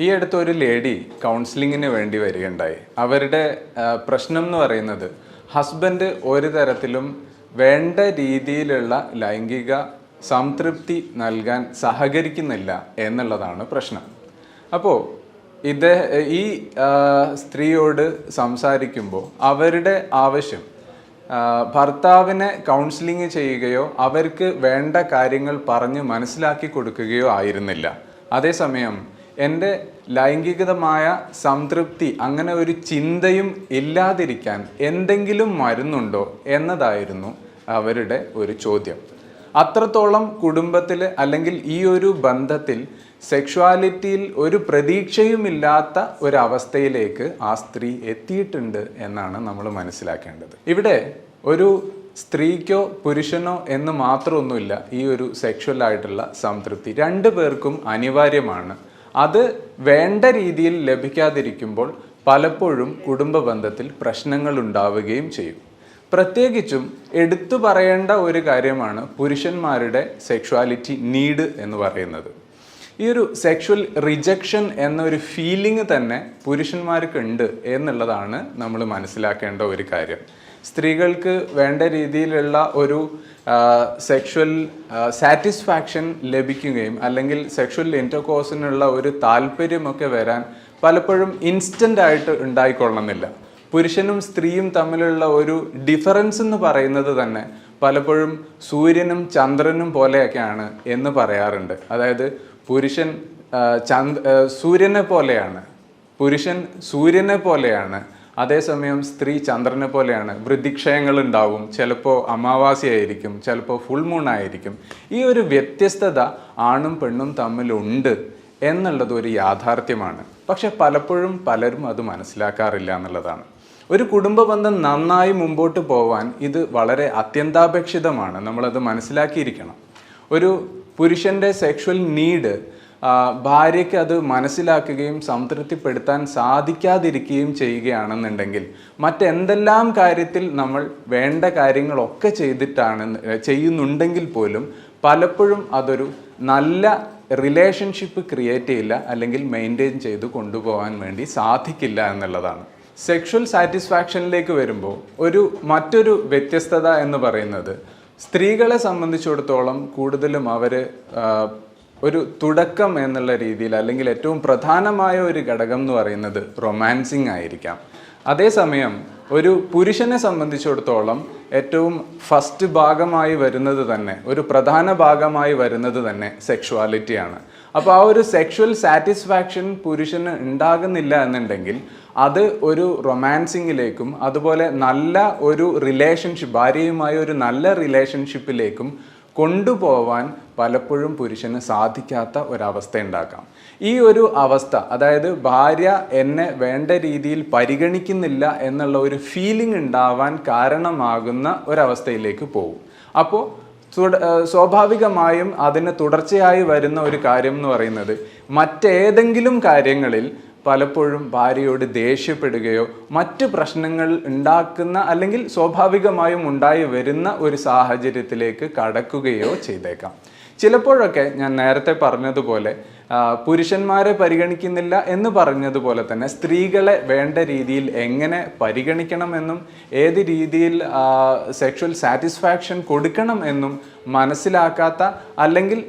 ഈ അടുത്ത് ഒരു ലേഡി കൗൺസിലിങ്ങിന് വേണ്ടി വരികയുണ്ടായി. അവരുടെ പ്രശ്നം എന്ന് പറയുന്നത് ഹസ്ബൻഡ് ഒരു തരത്തിലും വേണ്ട രീതിയിലുള്ള ലൈംഗിക സംതൃപ്തി നൽകാൻ സഹകരിക്കുന്നില്ല എന്നുള്ളതാണ് പ്രശ്നം. അപ്പോൾ ഇത് ഈ സ്ത്രീയോട് സംസാരിക്കുമ്പോൾ അവരുടെ ആവശ്യം ഭർത്താവിനെ കൗൺസിലിംഗ് ചെയ്യുകയോ അവർക്ക് വേണ്ട കാര്യങ്ങൾ പറഞ്ഞ് മനസ്സിലാക്കി കൊടുക്കുകയോ ആയിരുന്നില്ല. അതേസമയം എന്റെ ലൈംഗികതമായ സംതൃപ്തി അങ്ങനെ ഒരു ചിന്തയും ഇല്ലാതിരിക്കാൻ എന്തെങ്കിലും മരുന്നുണ്ടോ എന്നതായിരുന്നു അവരുടെ ഒരു ചോദ്യം. അത്രത്തോളം കുടുംബത്തിൽ അല്ലെങ്കിൽ ഈ ഒരു ബന്ധത്തിൽ സെക്ഷുവാലിറ്റിയിൽ ഒരു പ്രതീക്ഷയുമില്ലാത്ത ഒരവസ്ഥയിലേക്ക് ആ സ്ത്രീ എത്തിയിട്ടുണ്ട് എന്നാണ് നമ്മൾ മനസ്സിലാക്കേണ്ടത്. ഇവിടെ ഒരു സ്ത്രീക്കോ പുരുഷനോ എന്ന് മാത്രമൊന്നുമില്ല ഈ ഒരു സെക്ഷുവൽ ആയിട്ടുള്ള സംതൃപ്തി. രണ്ടു പേർക്കും അനിവാര്യമാണ്. അത് വേണ്ട രീതിയിൽ ലഭിക്കാതിരിക്കുമ്പോൾ പലപ്പോഴും കുടുംബ ബന്ധത്തിൽ പ്രശ്നങ്ങൾ ഉണ്ടാവുകയും ചെയ്യും. പ്രത്യേകിച്ചും എടുത്തു പറയേണ്ട ഒരു കാര്യമാണ് പുരുഷന്മാരുടെ സെക്ഷുവാലിറ്റി നീഡ് എന്ന് പറയുന്നത്. ഈ ഒരു സെക്ഷുവൽ റിജക്ഷൻ എന്നൊരു ഫീലിംഗ് തന്നെ പുരുഷന്മാർക്ക് ഉണ്ട് എന്നുള്ളതാണ് നമ്മൾ മനസ്സിലാക്കേണ്ട ഒരു കാര്യം. സ്ത്രീകൾക്ക് വേണ്ട രീതിയിലുള്ള ഒരു സെക്ഷുവൽ സാറ്റിസ്ഫാക്ഷൻ ലഭിക്കുകയും അല്ലെങ്കിൽ സെക്ഷുവൽ ഇന്റർകോഴ്സിനുള്ള ഒരു താല്പര്യമൊക്കെ വരാൻ പലപ്പോഴും ഇൻസ്റ്റന്റ് ആയിട്ട് ഉണ്ടായിക്കൊള്ളണമെന്നില്ല. പുരുഷനും സ്ത്രീയും തമ്മിലുള്ള ഒരു ഡിഫറൻസ് എന്ന് പറയുന്നത് തന്നെ പലപ്പോഴും സൂര്യനും ചന്ദ്രനും പോലെയൊക്കെയാണ് എന്ന് പറയാറുണ്ട്. അതായത് പുരുഷൻ ചന്ദ് സൂര്യനെ പോലെയാണ്. പുരുഷൻ സൂര്യനെ പോലെയാണ്. അതേസമയം സ്ത്രീ ചന്ദ്രനെ പോലെയാണ്. വൃദ്ധിക്ഷയങ്ങൾ ഉണ്ടാവും ചിലപ്പോൾ ആയിരിക്കും ചിലപ്പോൾ ഫുൾ മൂൺ ആയിരിക്കും. ഈ ഒരു വ്യത്യസ്തത ആണും പെണ്ണും തമ്മിലുണ്ട് എന്നുള്ളത് ഒരു യാഥാർത്ഥ്യമാണ്. പക്ഷെ പലപ്പോഴും പലരും അത് മനസ്സിലാക്കാറില്ല എന്നുള്ളതാണ്. ഒരു കുടുംബ ബന്ധം നന്നായി മുമ്പോട്ട് പോവാൻ ഇത് വളരെ അത്യന്താപേക്ഷിതമാണ്. നമ്മളത് മനസ്സിലാക്കിയിരിക്കണം. ഒരു പുരുഷന്റെ സെക്ഷൽ നീഡ് ഭാര്യയ്ക്ക് അത് മനസ്സിലാക്കുകയും സംതൃപ്തിപ്പെടുത്താൻ സാധിക്കാതിരിക്കുകയും ചെയ്യുകയാണെന്നുണ്ടെങ്കിൽ മറ്റെന്തെല്ലാം കാര്യത്തിൽ നമ്മൾ വേണ്ട കാര്യങ്ങളൊക്കെ ചെയ്തിട്ടാണ് ചെയ്യുന്നുണ്ടെങ്കിൽ പോലും പലപ്പോഴും അതൊരു നല്ല റിലേഷൻഷിപ്പ് ക്രിയേറ്റ് ചെയ്യില്ല അല്ലെങ്കിൽ മെയിന്റെയിൻ ചെയ്ത് കൊണ്ടുപോകാൻ വേണ്ടി സാധിക്കില്ല എന്നുള്ളതാണ്. സെക്ഷൽ സാറ്റിസ്ഫാക്ഷനിലേക്ക് വരുമ്പോൾ ഒരു മറ്റൊരു വ്യത്യസ്തത എന്ന് പറയുന്നത് സ്ത്രീകളെ സംബന്ധിച്ചിടത്തോളം കൂടുതലും അവർ ഒരു തുടക്കം എന്നുള്ള രീതിയിൽ അല്ലെങ്കിൽ ഏറ്റവും പ്രധാനമായ ഒരു ഘടകം എന്ന് പറയുന്നത് റൊമാൻസിങ് ആയിരിക്കാം. അതേസമയം ഒരു പുരുഷനെ സംബന്ധിച്ചിടത്തോളം ഏറ്റവും ഫസ്റ്റ് ഭാഗമായി വരുന്നത് തന്നെ ഒരു പ്രധാന ഭാഗമായി വരുന്നത് തന്നെ സെക്ഷുവാലിറ്റിയാണ് അപ്പോൾ ആ ഒരു സെക്ഷുവൽ സാറ്റിസ്ഫാക്ഷൻ പുരുഷന് ഉണ്ടാകുന്നില്ല എന്നുണ്ടെങ്കിൽ അത് ഒരു റൊമാൻസിങ്ങിലേക്കും അതുപോലെ നല്ല ഒരു റിലേഷൻഷിപ്പ് ഭാര്യയുമായ ഒരു നല്ല റിലേഷൻഷിപ്പിലേക്കും കൊണ്ടുപോവാൻ പലപ്പോഴും പുരുഷന് സാധിക്കാത്ത ഒരവസ്ഥ ഉണ്ടാക്കാം. ഈ ഒരു അവസ്ഥ അതായത് ഭാര്യ എന്നെ വേണ്ട രീതിയിൽ പരിഗണിക്കുന്നില്ല എന്നുള്ള ഒരു ഫീലിംഗ് ഉണ്ടാവാൻ കാരണമാകുന്ന ഒരവസ്ഥയിലേക്ക് പോകും. അപ്പോൾ സ്വാഭാവികമായും അതിന് തുടർച്ചയായി വരുന്ന ഒരു കാര്യം എന്ന് പറയുന്നത് മറ്റേതെങ്കിലും കാര്യങ്ങളിൽ പലപ്പോഴും ഭാര്യയോട് ദേഷ്യപ്പെടുകയോ മറ്റ് പ്രശ്നങ്ങൾ ഉണ്ടാക്കുന്ന അല്ലെങ്കിൽ സ്വാഭാവികമായും ഉണ്ടായി വരുന്ന ഒരു സാഹചര്യത്തിലേക്ക് കടക്കുകയോ ചെയ്തേക്കാം. ചിലപ്പോഴൊക്കെ ഞാൻ നേരത്തെ പറഞ്ഞതുപോലെ പുരുഷന്മാരെ പരിഗണിക്കുന്നില്ല എന്ന് പറഞ്ഞതുപോലെ തന്നെ സ്ത്രീകളെ വേണ്ട രീതിയിൽ എങ്ങനെ പരിഗണിക്കണമെന്നും ഏത് രീതിയിൽ സെക്ഷൽ സാറ്റിസ്ഫാക്ഷൻ കൊടുക്കണം എന്നും മനസ്സിലാക്കാത്ത അല്ലെങ്കിൽ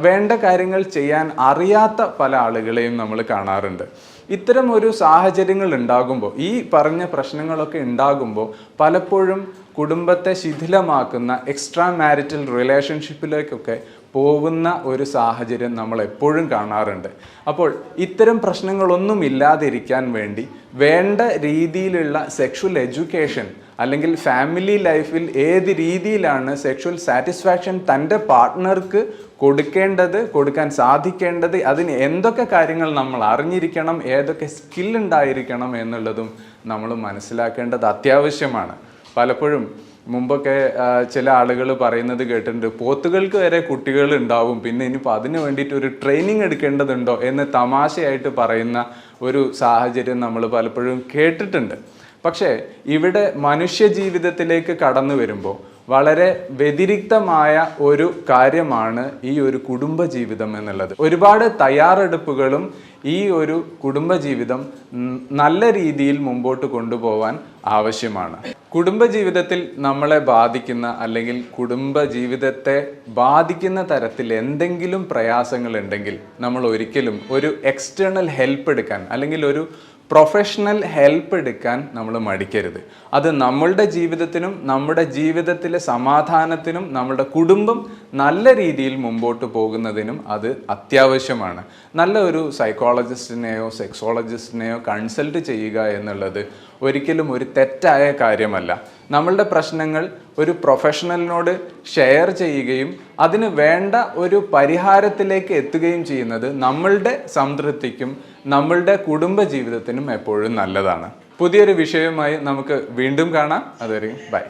വേണ്ട കാര്യങ്ങൾ ചെയ്യാൻ അറിയാത്ത പല ആളുകളെയും നമ്മൾ കാണാറുണ്ട്. ഇത്തരം ഒരു സാഹചര്യങ്ങൾ ഉണ്ടാകുമ്പോൾ ഈ പറഞ്ഞ പ്രശ്നങ്ങളൊക്കെ ഉണ്ടാകുമ്പോൾ പലപ്പോഴും കുടുംബത്തെ ശിഥിലമാക്കുന്ന എക്സ്ട്രാ മാരിറ്റൽ റിലേഷൻഷിപ്പിലേക്കൊക്കെ പോകുന്ന ഒരു സാഹചര്യം നമ്മൾ എപ്പോഴും കാണാറുണ്ട്. അപ്പോൾ ഇത്തരം പ്രശ്നങ്ങളൊന്നും ഇല്ലാതിരിക്കാൻ വേണ്ടി വേണ്ട രീതിയിലുള്ള സെക്ഷുവൽ എഡ്യൂക്കേഷൻ അല്ലെങ്കിൽ ഫാമിലി ലൈഫിൽ ഏത് രീതിയിലാണ് സെക്ഷുവൽ സാറ്റിസ്ഫാക്ഷൻ തന്റെ പാർട്ട്ണർക്ക് കൊടുക്കേണ്ടത് കൊടുക്കാൻ സാധിക്കേണ്ടത് അതിന് എന്തൊക്കെ കാര്യങ്ങൾ നമ്മൾ അറിഞ്ഞിരിക്കണം ഏതൊക്കെ സ്കിൽ ഉണ്ടായിരിക്കണം എന്നുള്ളതും നമ്മൾ മനസ്സിലാക്കേണ്ടത് അത്യാവശ്യമാണ്. പലപ്പോഴും മുമ്പൊക്കെ ചില ആളുകൾ പറയുന്നത് കേട്ടിട്ടുണ്ട് പോത്തുകൾക്ക് വരെ കുട്ടികൾ ഉണ്ടാവും പിന്നെ ഇനിയിപ്പോൾ അതിന് വേണ്ടിയിട്ട് ഒരു ട്രെയിനിങ് എടുക്കേണ്ടതുണ്ടോ എന്ന് തമാശയായിട്ട് പറയുന്ന ഒരു സാഹചര്യം നമ്മൾ പലപ്പോഴും കേട്ടിട്ടുണ്ട്. പക്ഷേ ഇവിടെ മനുഷ്യ ജീവിതത്തിലേക്ക് കടന്നു വരുമ്പോൾ വളരെ വ്യതിരിക്തമായ ഒരു കാര്യമാണ് ഈ ഒരു കുടുംബ ജീവിതം എന്നുള്ളത്. ഒരുപാട് തയ്യാറെടുപ്പുകളും ഈ ഒരു കുടുംബജീവിതം നല്ല രീതിയിൽ മുമ്പോട്ട് കൊണ്ടുപോകാൻ ആവശ്യമാണ്. കുടുംബജീവിതത്തിൽ നമ്മളെ ബാധിക്കുന്ന അല്ലെങ്കിൽ കുടുംബജീവിതത്തെ ബാധിക്കുന്ന തരത്തിൽ എന്തെങ്കിലും പ്രയാസങ്ങൾ ഉണ്ടെങ്കിൽ നമ്മൾ ഒരിക്കലും ഒരു എക്സ്റ്റേണൽ ഹെൽപ്പ് എടുക്കാൻ അല്ലെങ്കിൽ ഒരു പ്രൊഫഷണൽ ഹെൽപ്പ് എടുക്കാൻ നമ്മൾ മടിക്കരുത്. അത് നമ്മളുടെ ജീവിതത്തിനും നമ്മുടെ ജീവിതത്തിലെ സമാധാനത്തിനും നമ്മുടെ കുടുംബം നല്ല രീതിയിൽ മുമ്പോട്ട് പോകുന്നതിനും അത് അത്യാവശ്യമാണ്. നല്ല ഒരു സൈക്കോളജിസ്റ്റിനെയോ സെക്സോളജിസ്റ്റിനെയോ കൺസൾട്ട് ചെയ്യുക എന്നുള്ളത് ഒരിക്കലും ഒരു തെറ്റായ കാര്യമല്ല. നമ്മളുടെ പ്രശ്നങ്ങൾ ഒരു പ്രൊഫഷണലിനോട് ഷെയർ ചെയ്യുകയും അതിന് വേണ്ട ഒരു പരിഹാരത്തിലേക്ക് എത്തുകയും ചെയ്യുന്നത് നമ്മളുടെ സംതൃപ്തിക്കും നമ്മളുടെ കുടുംബ ജീവിതത്തിനും എപ്പോഴും നല്ലതാണ്. പുതിയൊരു വിഷയവുമായി നമുക്ക് വീണ്ടും കാണാം. അതുവരെ ബൈ.